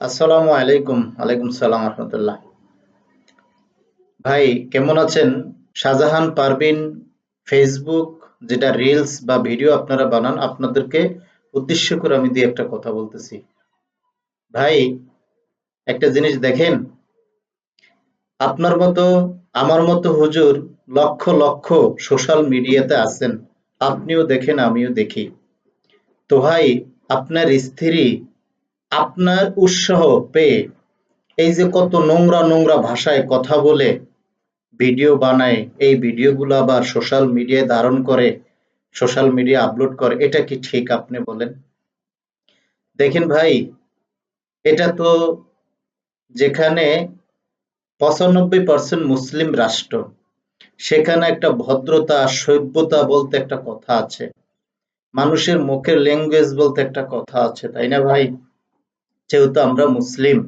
আসসালামু আলাইকুম আলাইকুম সালাম রহমতুল্লাহ। ভাই, কেমন আছেন? শাহজাহান পারবিন ফেসবুক যেটা রিলস বা ভিডিও আপনারা বানান, আপনাদেরকে উদ্দেশ্য করে আমি দিয়ে একটা কথা বলতেছি। ভাই, একটা জিনিস দেখেন, আপনার মতো আমার মতো হুজুর লক্ষ লক্ষ সোশ্যাল মিডিয়াতে আছেন। আপনিও দেখেন, আমিও দেখি। তো ভাই, আপনার স্ত্রী আপনার উৎসাহ পেয়ে এই যে কত নোংরা নোংরা ভাষায় কথা বলে ভিডিও বানায়, এই ভিডিওগুলো আবার সোশ্যাল মিডিয়ায় ধারণ করে, সোশ্যাল মিডিয়া আপলোড করে, এটা কি ঠিক আপনি বলেন? দেখেন ভাই, এটা তো যেখানে পঁচানব্বই পার্সেন্ট মুসলিম রাষ্ট্র। সেখানে একটা ভদ্রতা, সভ্যতা বলতে একটা কথা আছে। মানুষের মুখের ল্যাঙ্গুয়েজ বলতে একটা কথা আছে, তাই না ভাই? যেহেতু আমরা মুসলিম।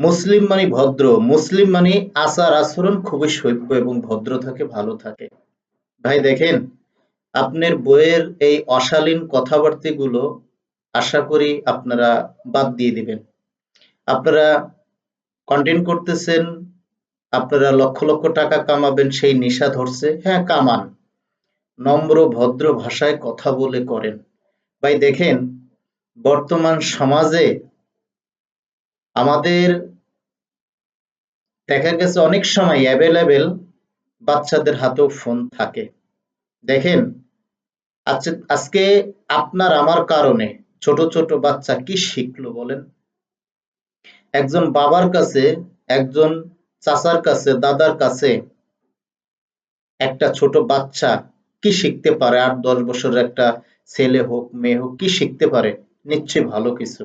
মুসলিম মানে ভদ্র, মুসলিম মানে আচার আচরণ খুবই সভ্য এবং ভদ্র থাকে, ভালো থাকে। ভাই দেখেন, আপনার বইয়ের এই অশালীন কথাবার্তাগুলো আশা করি আপনারা বাদ দিয়ে দিবেন। আপনারা কন্টেন্ট করতেছেন, আপনারা লক্ষ লক্ষ টাকা কামাবেন, সেই নেশা ধরছে। হ্যাঁ কামান। নম্র, ভদ্র ভাষায় কথা বলে করেন। ভাই, দেখেন, বর্তমান সমাজে আমাদের দেখা গেছে অনেক সময় অ্যাভেলেবেল বাচ্চাদের হাতেও ফোন থাকে। দেখেন আজকে আজকে আপনার, আমার কারণে ছোট ছোট বাচ্চা কি শিখলো বলেন? একজন বাবার কাছে, একজন চাচার কাছে, দাদার কাছে একটা ছোট বাচ্চা কি শিখতে পারে? আট, দশ বছরের একটা ছেলে হোক, মেয়ে হোক, কি শিখতে পারে? নিশ্চয়ই ভালো কিছু।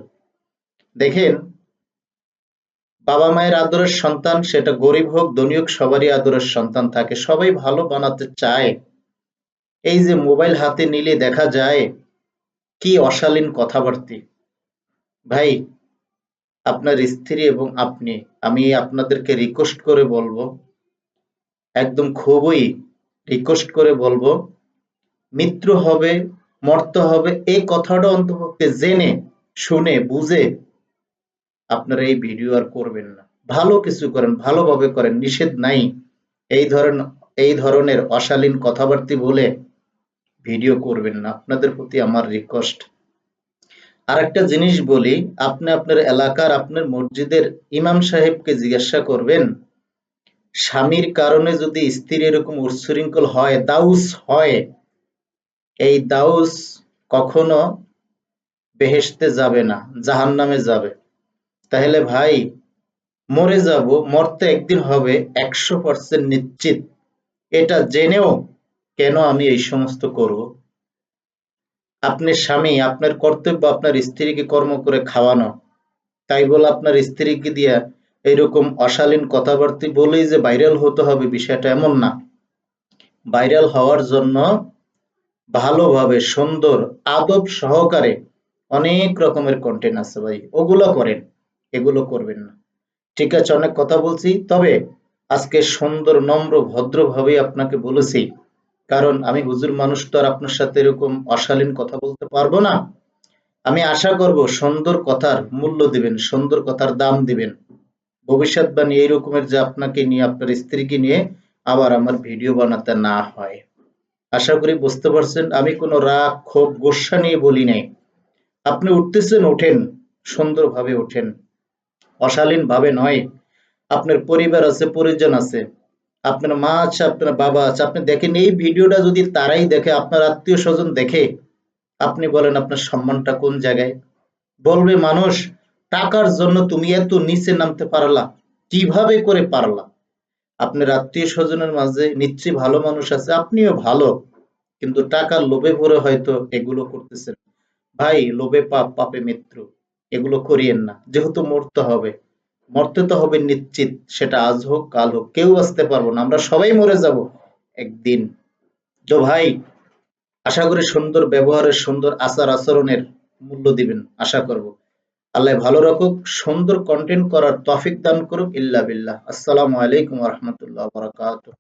দেখেন, বাবা মায়ের আদরের সন্তান, সেটা গরিব হোক, ধনী হোক, সবারই আদরের সন্তান থাকে। সবাই ভালো বানাতে চায়। এই যে মোবাইল হাতে নিলে দেখা যায়, কি অশালীন কথাবার্তি। ভাই আপনার স্ত্রী এবং আপনি, আমি আপনাদেরকে রিকোয়েস্ট করে বলব, একদম খুবই রিকোয়েস্ট করে বলব মৃত্যু হবে, মরতে হবে, এই কথাটা অন্তপক্ষে জেনে, শুনে, বুঝে আপনারা এই ভিডিও আর করবেন না। ভালো কিছু করেন, ভালোভাবে করেন, নিষেধ নাই। এই ধরন, এই ধরনের অশালীন কথাবার্তা বলে ভিডিও করবেন না। আপনাদের প্রতি আমার রিকোয়েস্ট আর একটা জিনিস বলি, আপনি আপনার এলাকার আপনার মসজিদের ইমাম সাহেবকে জিজ্ঞাসা করবেন, স্বামীর কারণে যদি স্ত্রী এরকম উচ্ছৃঙ্খল হয়, দাউস হয়, এই দাউস কখনো বেহেশতে যাবে না জাহান নামে যাবে। তাহলে ভাই, মরে যাব, মরতে একদিন হবে একশো পার্সেন্ট নিশ্চিত। এটা জেনেও কেন আমি এই সমস্ত করব? আপনি স্বামী, আপনার কর্তব্য আপনার স্ত্রীকে কর্ম করে খাওয়ানো। তাই বলে আপনার স্ত্রীকে দিয়া এরকম অশালীন কথাবার্তা বলেই যে ভাইরাল হতে হবে বিষয়টা এমন না। ভাইরাল হওয়ার জন্য ভালোভাবে, সুন্দর, আদব সহকারে অনেক রকমের কন্টেন্ট আছে ভাই। ওগুলো করেন, এগুলো করবেন না। ঠিক আছে, অনেক কথা বলছি, তবে আজকে সুন্দর, নম্র ভদ্রভাবে আপনাকে বলেছি। কারণ আমি হুজুর মানুষ তো আর আপনার সাথে এরকম অশালীন কথা বলতে পারব না। আমি আশা করব সুন্দর কথার মূল্য দিবেন, সুন্দর কথার দাম দিবেন। ভবিষ্যৎবাণী এই রকমের যে আপনাকে নিয়ে, আপনার স্ত্রীকে নিয়ে আবার আমার ভিডিও বানাতে না হয়। আশা করি বুঝতে পারছেন, আমি কোনো রাগ, ক্ষোভ, গোসা নিয়ে বলি নাই। আপনি উঠতেছেন, ওঠেন, সুন্দরভাবে ওঠেন। অশালীন ভাবে নয়, আপনার পরিবার আছে, পরিজন আছে। আপনার মা আছে, আপনার বাবা আছে, আপনি দেখেন, এই ভিডিওটা যদি তারাই দেখে, আপনার আত্মীয় স্বজন দেখে, আপনি বলেন আপনার সম্মানটা কোন জায়গায়? বলবে মানুষ, টাকার জন্য তুমি এত নিচে নামতে পারলা, কীভাবে করে পারলা? আপনার আত্মীয় স্বজনের মাঝে নিশ্চয়ই ভালো মানুষ আছে, আপনিও ভালো, কিন্তু টাকার লোভে ভরে হয়তো এগুলো করতেছেন। ভাই, লোভে পাপ, পাপে মৃত্যু, এগুলো করিয়েন না, যেহেতু মরতে হবে। মরতে তো হবে নিশ্চিত, সেটা আজ হোক, কাল হোক, কেউ বাঁচতে পারব না, আমরা সবাই মরে যাব একদিন। তো ভাই, আশা করি সুন্দর ব্যবহারের, সুন্দর আচার আচরণের মূল্য দিবেন, আশা করব। আল্লাহ ভালো রাখুক, সুন্দর কন্টেন্ট করার তফিক দান করুক, ইল্লা বিল্লাহ। আসসালামু আলাইকুম রহমতুল্লাহ বারাকাতুহ।